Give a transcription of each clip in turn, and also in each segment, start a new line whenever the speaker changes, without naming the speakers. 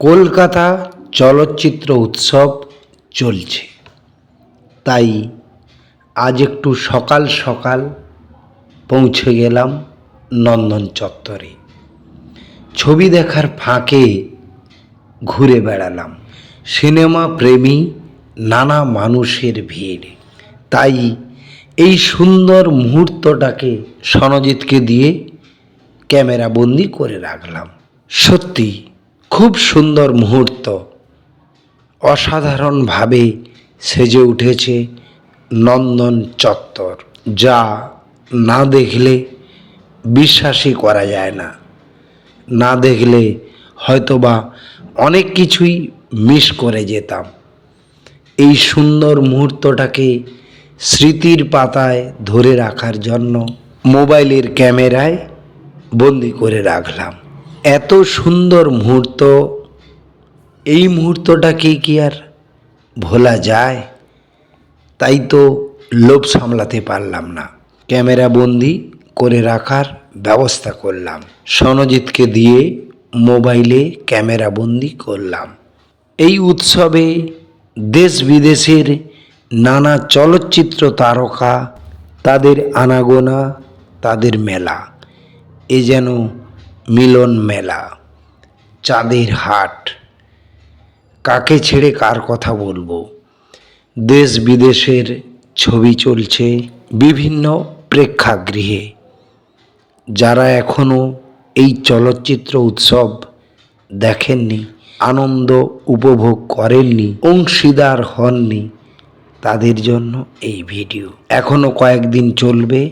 কলকাতা চলচ্চিত্র উৎসব চলছে। তাই আজ একটু সকাল সকাল পৌঁছে গেলাম নন্দন চত্বরে। ছবি দেখার ফাঁকে ঘুরে বেড়ালাম। সিনেমা প্রেমী নানা মানুষের ভিড়। তাই এই সুন্দর মুহূর্তটাকে সনজিৎকে দিয়ে ক্যামেরা বন্দি করে রাখলাম। সত্যি খুব সুন্দর মুহূর্ত। অসাধারণভাবে সেজে উঠেছে নন্দন চত্বর, যা না দেখলে বিশ্বাসই করা যায় না। না দেখলে হয়তোবা অনেক কিছুই মিস করে যেতাম। এই সুন্দর মুহূর্তটাকে স্মৃতির পাতায় ধরে রাখার জন্য মোবাইলের ক্যামেরায় বন্দি করে রাখলাম। এত সুন্দর মুহূর্ত, এই মুহূর্তটাকে কি আর ভোলা যায়? তাই তো লোভ সামলাতে পারলাম না। ক্যামেরা বন্দি করে রাখার ব্যবস্থা করলাম। সনজিৎকে দিয়ে মোবাইলে ক্যামেরা বন্দি করলাম। এই উৎসবে দেশ বিদেশের নানা চলচ্চিত্র তারকা, তাদের আনাগোনা, তাদের মেলা, এ যেন মিলন মেলা, চাঁদের হাট। কাকে ছেড়ে কার কথা বলব? দেশ বিদেশের ছবি চলছে বিভিন্ন প্রেক্ষাগৃহে। যারা এখনও এই চলচ্চিত্র উৎসব দেখেননি, আনন্দ উপভোগ করেননি, অংশীদার হননি, তাদের জন্য এই ভিডিও এখনও কয়েকদিন চলবে।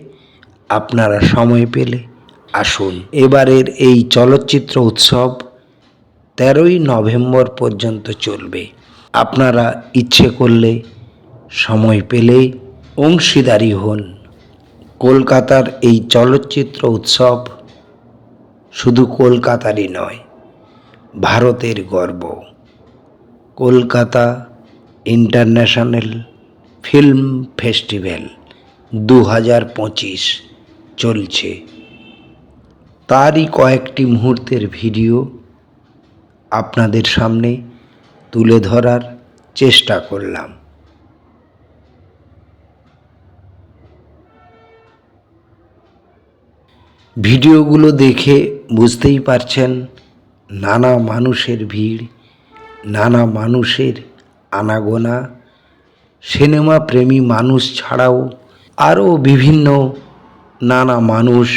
আপনারা সময় পেলে আসুন। এবারের এই চলচ্চিত্র উৎসব তেরোই নভেম্বর পর্যন্ত চলবে। আপনারা ইচ্ছে করলে সময় পেলেই অংশীদারি হন। কলকাতার এই চলচ্চিত্র উৎসব শুধু কলকাতারই নয়, ভারতের গর্ব। কলকাতা ইন্টারন্যাশনাল ফিল্ম ফেস্টিভ্যাল দু হাজার পঁচিশ চলছে। তারই কয়েকটি মুহূর্তের ভিডিও আপনাদের সামনে তুলে ধরার চেষ্টা করলাম। ভিডিওগুলো দেখে বুঝতেই পারছেন নানা মানুষের ভিড়, নানা মানুষের আনাগোনা। সিনেমা প্রেমী মানুষ ছাড়াও আরও বিভিন্ন নানা মানুষ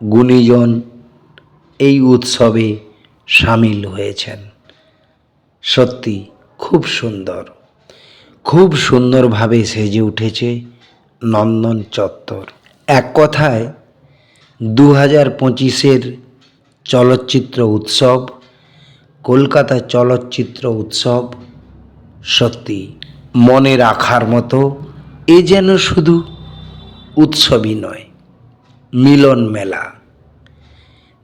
গুণীজন এই উৎসবে সামিল হয়েছেন। সত্যি খুব সুন্দর। খুব সুন্দরভাবে সেজে উঠেছে নন্দন চত্বর। এক কথায় দু হাজার পঁচিশের চলচ্চিত্র উৎসব, কলকাতা চলচ্চিত্র উৎসব সত্যি মনে রাখার মতো এ যেন শুধু উৎসবই নয়। মিলন মেলা।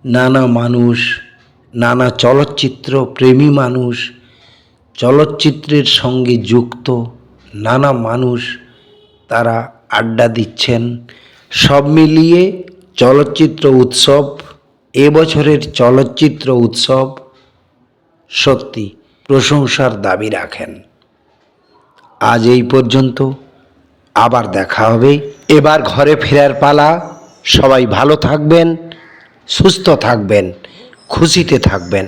নানা মানুষ, নানা চলচ্চিত্র প্রেমী মানুষ চলচ্চিত্রের সঙ্গে যুক্ত, নানা মানুষ তারা আড্ডা দিচ্ছেন। সব মিলিয়ে চলচ্চিত্র উৎসব এবছরের চলচ্চিত্র উৎসব সত্যি প্রশংসার দাবি রাখেন। আজ এই পর্যন্ত আবার দেখা হবে। এবার ঘরে ফেরার পালা সবাই ভালো থাকবেন সুস্থ থাকবেন খুশিতে থাকবেন।